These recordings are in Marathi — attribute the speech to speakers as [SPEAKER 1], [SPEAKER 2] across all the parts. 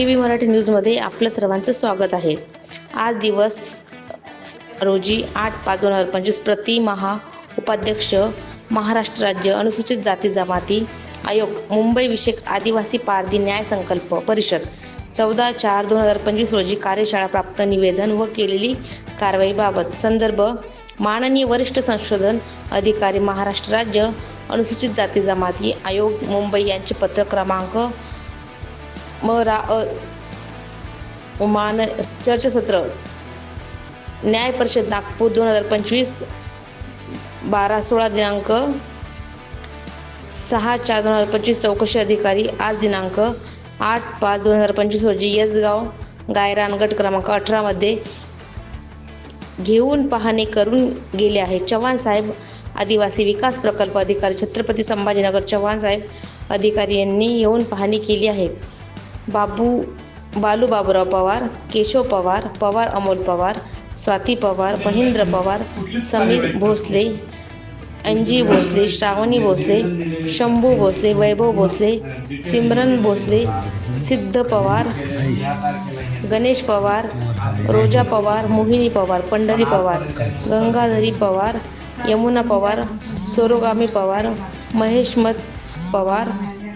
[SPEAKER 1] के व्ही मराठी न्यूजमध्ये आपलं सर्वांचं स्वागत आहे. आज दिवस रोजी आठ पाच दोन हजार पंचवीस प्रति महा उपाध्यक्ष महाराष्ट्र राज्य अनुसूचित जाती जमाती आयोग मुंबई विषयक आदिवासी पारधी न्याय संकल्प परिषद. चौदा चार दोन हजार पंचवीस रोजी कार्यशाळा प्राप्त निवेदन व केलेली कारवाईबाबत संदर्भ माननीय वरिष्ठ संशोधन अधिकारी महाराष्ट्र राज्य अनुसूचित जाती जमाती आयोग मुंबई यांचे पत्र क्रमांक म रा अ मान चर्चसत्र न्याय परिषद नागपूर दोन हजार पंचवीस बारा सोळा दिनांक सहा चार दोन हजार पंचवीस चौकशी अधिकारी आज दिनांक आठ पाच दोन हजार पंचवीस रोजी यसगाव गायरान गट क्रमांक अठरामध्ये घेऊन पाहणी करून गेले आहे. चव्हाण साहेब आदिवासी विकास प्रकल्प अधिकारी छत्रपती संभाजीनगर चव्हाण साहेब अधिकारी यांनी येऊन पाहणी केली आहे. बाबू बालू बाबूराव पवार केशव पवार पवार अमोल पवार स्वाती पवार महेंद्र पवार समीर भोसले अंजी भोसले श्रावणी भोसले शंभू भोसले वैभव भोसले सिमरन भोसले सिद्ध पवार गणेश पवार रोजा पवार मोहिनी पवार पंढरी पवार गंगाधरी पवार यमुना पवार सोरोगामी पवार महेशमत पवार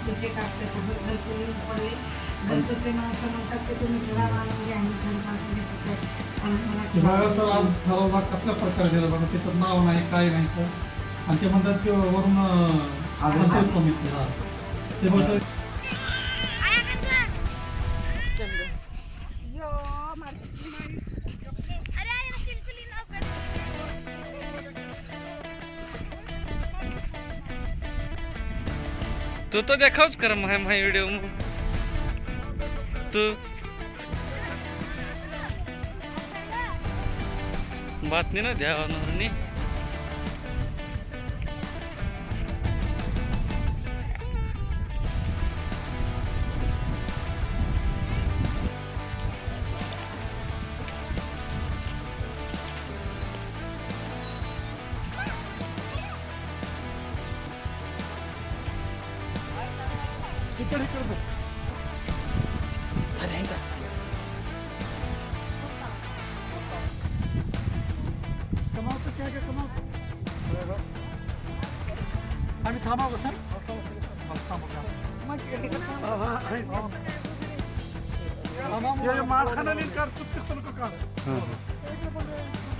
[SPEAKER 2] त्याला वाटणारा गणपतीचे कागद गणपती पडले गणपती माणसं म्हणतात की तुम्ही घरा आणून घ्या आणि गणपतीचे
[SPEAKER 3] हे बघा सर आज ठराव भाग कसल्या प्रकारे दिला बघा त्याचं नाव नाही काय नाही सर. आणि ते म्हणतात की वरून पंचायत समिती हा. ते बघ सर
[SPEAKER 4] तू तो देखावच कर माय माय व्हिडिओ तू. बातमी ना द्यावा नोंदणी
[SPEAKER 3] इकडे इकडे बघ. कमावतो काय काय कमावतो आम्ही थांबावं का सर थांबू का? हा, हा, आहे. हे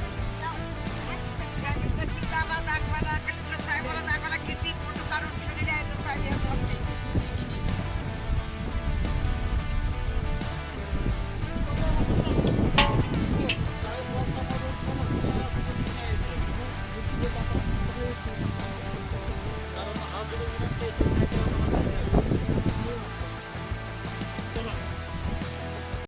[SPEAKER 3] なるほど、ハード
[SPEAKER 4] ル
[SPEAKER 2] になって、それだけを止まって。